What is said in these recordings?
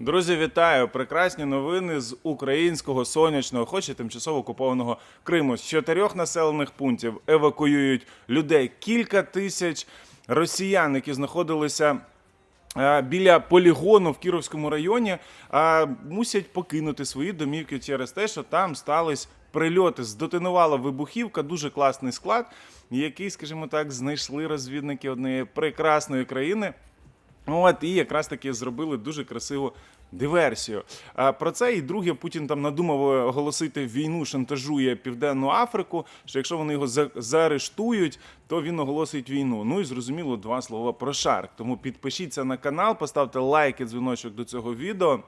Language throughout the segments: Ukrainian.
Друзі, вітаю! Прекрасні новини з українського сонячного, хоч і тимчасово окупованого Криму. З чотирьох населених пунктів евакуюють людей. Кілька тисяч росіян, які знаходилися. Біля полігону в Кіровському районі а, мусять покинути свої домівки через те, що там стались прильоти. Здотонувала вибухівка, дуже класний склад, який, скажімо так, знайшли розвідники однієї прекрасної країни. От і якраз таки зробили дуже красиву диверсію. А про це і друге Путін там надумав оголосити війну, шантажує Південну Африку. Що якщо вони його за- заарештують, то він оголосить війну. Ну і зрозуміло два слова про шарк. Тому підпишіться на канал, поставте лайк і дзвіночок до цього відео.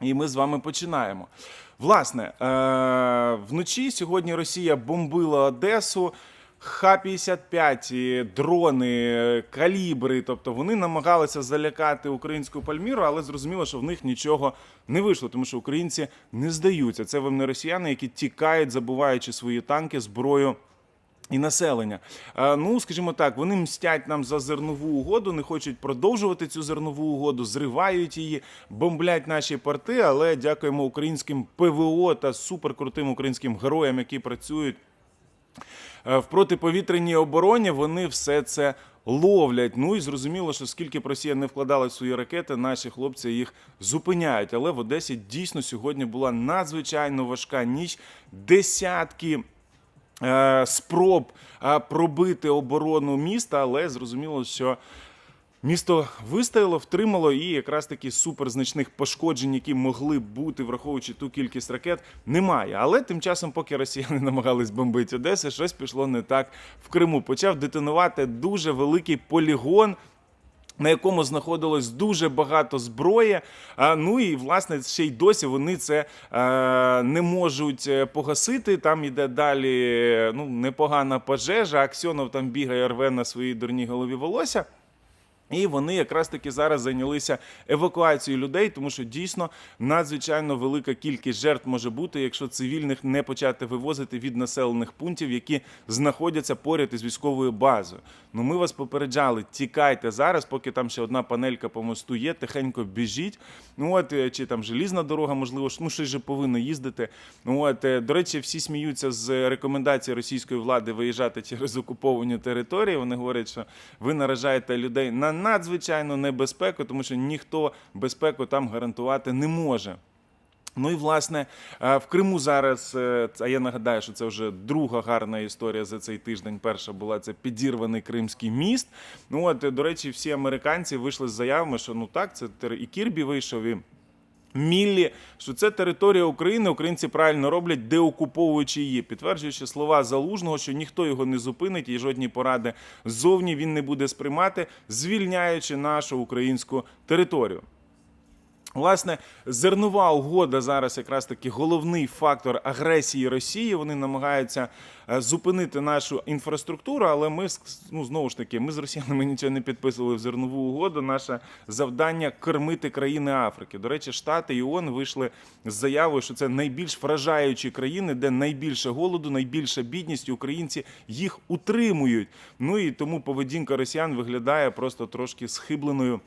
І ми з вами починаємо. Власне, е- вночі сьогодні Росія бомбила Одесу. Х-55, дрони, калібри, тобто вони намагалися залякати українську Пальміру, але зрозуміло, що в них нічого не вийшло, тому що українці не здаються. Це вам не росіяни, які тікають, забуваючи свої танки, зброю і населення. Е, Ну, скажімо так, вони мстять нам за зернову угоду, не хочуть продовжувати цю зернову угоду, зривають її, бомблять наші порти. Але дякуємо українським ПВО та суперкрутим українським героям, які працюють в протиповітряній обороні вони все це ловлять. Ну і зрозуміло, що скільки б Росія не вкладала в свої ракети, наші хлопці їх зупиняють. Але в Одесі дійсно сьогодні була надзвичайно важка ніч. Десятки. е, Спроб е, пробити оборону міста, але зрозуміло, що Місто вистояло, втримало і якраз таки суперзначних пошкоджень, які могли бути, враховуючи ту кількість ракет, немає. Але тим часом, поки росіяни намагались бомбити Одеси, щось пішло не так в Криму. Почав детонувати дуже великий полігон. На якому знаходилось дуже багато зброї. А, ну і власне ще й досі вони це е, не можуть е, погасити. Там іде далі ну, непогана пожежа. Аксьонов там бігає, рве на своїй дурній голові волосся. І вони якраз таки зараз зайнялися евакуацією людей, тому що дійсно надзвичайно велика кількість жертв може бути, якщо цивільних не почати вивозити від населених пунктів, які знаходяться поряд із військовою базою. Ну ми вас попереджали, тікайте зараз, поки там ще одна панелька по мосту є, тихенько біжіть. Ну от е, чи там желізна дорога, можливо, ну щось же повинно їздити. Ну от е, до речі, всі сміються з рекомендації російської влади виїжджати через окуповані території. Вони говорять, що ви наражаєте людей на надзвичайну небезпеку, тому що ніхто безпеку там гарантувати не може. Ну і власне е, в Криму зараз, е, а я нагадаю, що це вже друга гарна історія за цей тиждень. Перша була це підірваний Кримський міст. Ну от е, до речі, всі американці вийшли з заявами, що ну так, це і Кірбі вийшов і. Міллі, що це територія України, українці правильно роблять, деокуповуючи її, підтверджуючи слова залужного, що ніхто його не зупинить і жодні поради ззовні він не буде сприймати, звільняючи нашу українську територію. Власне, зернова угода зараз якраз таки головний фактор агресії Росії. Вони намагаються е, зупинити нашу інфраструктуру, але ми ну знову ж таки, ми з росіянами нічого не підписували в зернову угоду. Наше завдання кормити країни Африки. До речі, Штати і ООН вийшли з заявою, що це найбільш вражаючі країни, де найбільше голоду, найбільша бідність, українці їх утримують. Ну і тому поведінка росіян виглядає просто трошки схибленою.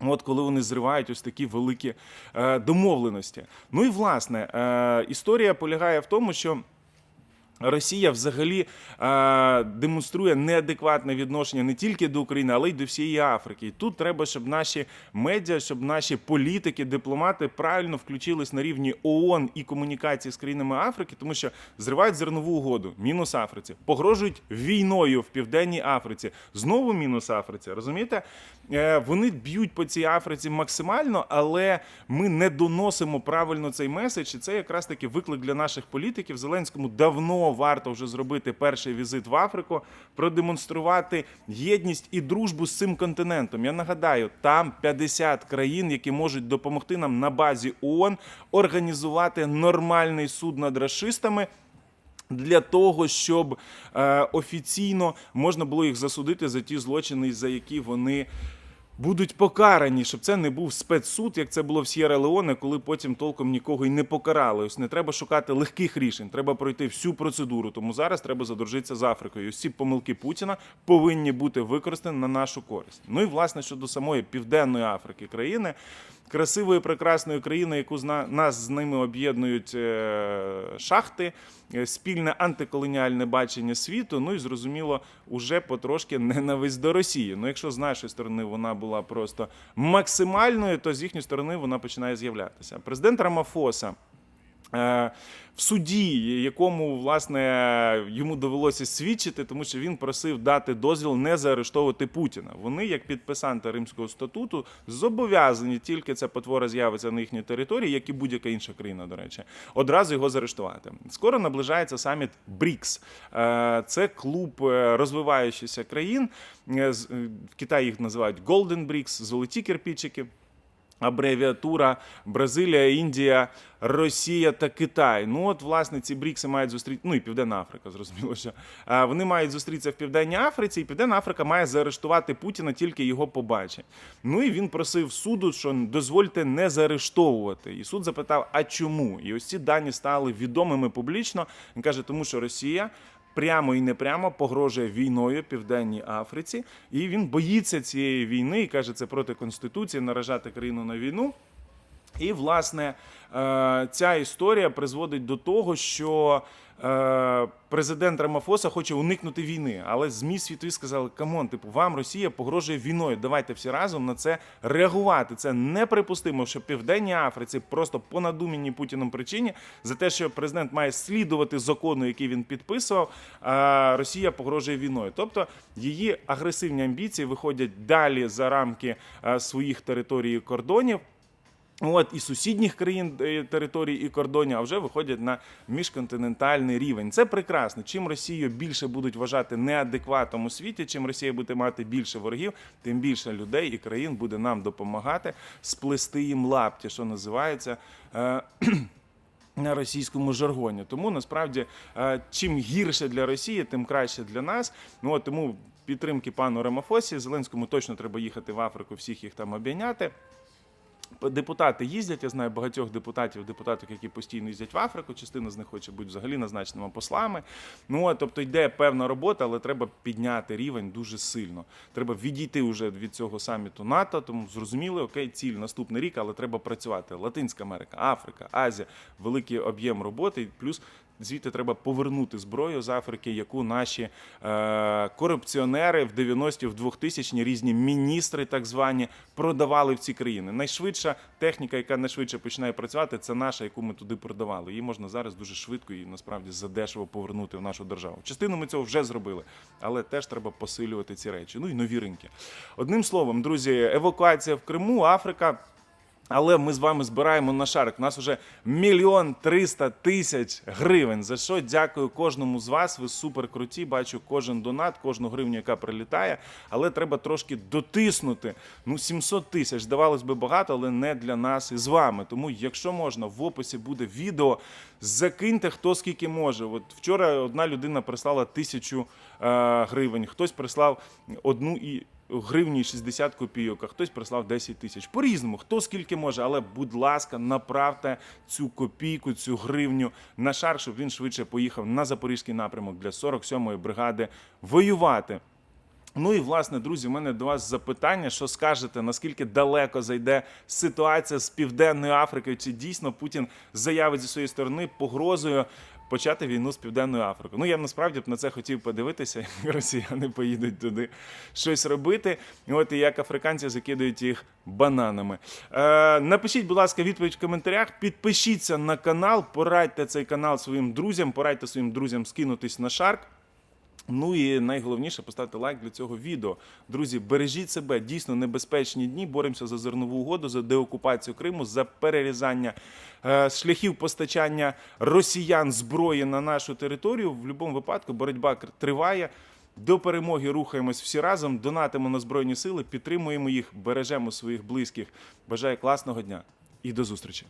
От коли вони зривають ось такі великі е, домовленості. Ну і власне е, історія полягає в тому, що. Росія взагалі е, демонструє неадекватне відношення не тільки до України, але й до всієї Африки. І тут треба, щоб наші медіа, щоб наші політики, дипломати правильно включились на рівні ООН і комунікації з країнами Африки, тому що зривають зернову угоду, мінус Африці, погрожують війною в південній Африці. Знову мінус Африці. Розумієте? Е, вони б'ють по цій Африці максимально, але ми не доносимо правильно цей меседж. І це якраз таки виклик для наших політиків. Зеленському давно варто вже зробити перший візит в Африку, продемонструвати єдність і дружбу з цим континентом. Я нагадаю, там 50 країн, які можуть допомогти нам на базі ООН організувати нормальний суд над расистами. Для того щоб е, офіційно можна було їх засудити за ті злочини, за які вони будуть покарані, щоб це не був спецсуд, як це було в Сєра Леоне, коли потім толком нікого й не покарали. Ось не треба шукати легких рішень, треба пройти всю процедуру. Тому зараз треба задружитися з Африкою. Ось ці помилки Путіна повинні бути використані на нашу користь. Ну і власне щодо самої південної Африки країни. Красивої, прекрасної країни, яку нас з ними об'єднують е, шахти, е, спільне антиколоніальне бачення світу. Ну і зрозуміло, уже потрошки ненависть до Росії. Ну, якщо з нашої сторони вона була просто максимальною, то з їхньої сторони вона починає з'являтися. Президент Рамафоса. Е, В суді, якому власне йому довелося свідчити, тому що він просив дати дозвіл не заарештовувати Путіна. Вони, як підписанти Римського статуту, зобов'язані тільки ця потвора з'явиться на їхній території, як і будь-яка інша країна, до речі, одразу його заарештувати. Скоро наближається саміт БРІКС. Е, Це клуб е, розвиваючихся країн. В Китаї їх називають Golden BRICS, золоті кирпичики абревіатура Бразилія, Індія, Росія та Китай. Ну от власне ці брікси мають зустріти. Ну і Південна Африка, зрозуміло, що вони мають зустрітися в Південній Африці, і Південна Африка має заарештувати Путіна, тільки його побачить. Ну і він просив суду, що дозвольте не заарештовувати. І суд запитав: а чому? І ось ці дані стали відомими публічно. Він каже, тому що Росія прямо і непрямо погрожує війною Південній Африці, і він боїться цієї війни і каже, це проти конституції наражати країну на війну. І, власне, е, ця історія призводить до того, що е, президент Рамафоса хоче уникнути війни. Але ЗМІ світові сказали: камон, типу, вам Росія погрожує війною. Давайте всі разом на це реагувати. Це неприпустимо, що Південній Африці просто по надуманій Путіном причині за те, що президент має слідувати закону, який він підписував, а Росія погрожує війною. Тобто її агресивні амбіції виходять далі за рамки е, своїх територій і кордонів. От і сусідніх країн е, територій і кордонів, а вже виходять на міжконтинентальний рівень. Це прекрасно. Чим Росію більше будуть вважати неадекватом у світі, чим Росія буде мати більше ворогів, тим більше людей і країн буде нам допомагати сплести їм лапті, що називається. е, на російському жаргоні. Тому насправді е, чим гірше для Росії, тим краще для нас. Ну тому підтримки пану Рамафосі Зеленському точно треба їхати в Африку, всіх їх там обійняти. Депутати їздять, я знаю багатьох депутатів, депутаток, які постійно їздять в Африку. Частина з них хоче бути взагалі назначеними послами. Ну тобто йде певна робота, але треба підняти рівень дуже сильно. Треба відійти вже від цього саміту НАТО. Тому зрозуміли, окей, ціль наступний рік, але треба працювати. Латинська Америка, Африка, Азія, великий об'єм роботи. Плюс звідти треба повернути зброю з Африки, яку наші е, корупціонери в 90-ті, в 2000-ні різні міністри, так звані, продавали в ці країни. Найшвидша техніка, яка найшвидше починає працювати, це наша, яку ми туди продавали. Її можна зараз дуже швидко і насправді задешево повернути в нашу державу. Частину ми цього вже зробили, але теж треба посилювати ці речі. Ну і нові ринки. Одним словом, друзі, евакуація в Криму, Африка. Але ми з вами збираємо на шарик. У нас вже мільйон триста тисяч гривень. За що дякую кожному з вас. Ви супер круті. Бачу кожен донат, кожну гривню, яка прилітає. Але треба трошки дотиснути. Ну, 700 тисяч. Здавалось би багато, але не для нас і з вами. Тому, якщо можна, в описі буде відео. Закиньте хто скільки може. От вчора одна людина прислала тисячу е, гривень, хтось прислав одну і гривні 60 копійок, а хтось прислав 10 тисяч. По-різному, хто скільки може, але, будь ласка, направте цю копійку, цю гривню на шар, щоб він швидше поїхав на запорізький напрямок для 47-ї бригади воювати. Ну і власне, друзі, у мене до вас запитання, що скажете, наскільки далеко зайде ситуація з Південною Африкою? Чи дійсно Путін заявить зі своєї сторони погрозою почати війну з Південною Африкою? Ну я б насправді б на це хотів подивитися, як росіяни поїдуть туди щось робити. От і як африканці закидують їх бананами. Е, напишіть, будь ласка, відповідь в коментарях. Підпишіться на канал, порадьте цей канал своїм друзям, порадьте своїм друзям скинутись на шарк. Ну і найголовніше поставте лайк для цього відео. Друзі, бережіть себе, дійсно небезпечні дні. Боремося за зернову угоду, за деокупацію Криму, за перерізання е, шляхів постачання росіян зброї на нашу територію. В будь-якому випадку боротьба триває. До перемоги рухаємось всі разом, донатимо на збройні сили, підтримуємо їх, бережемо своїх близьких. Бажаю класного дня і до зустрічі.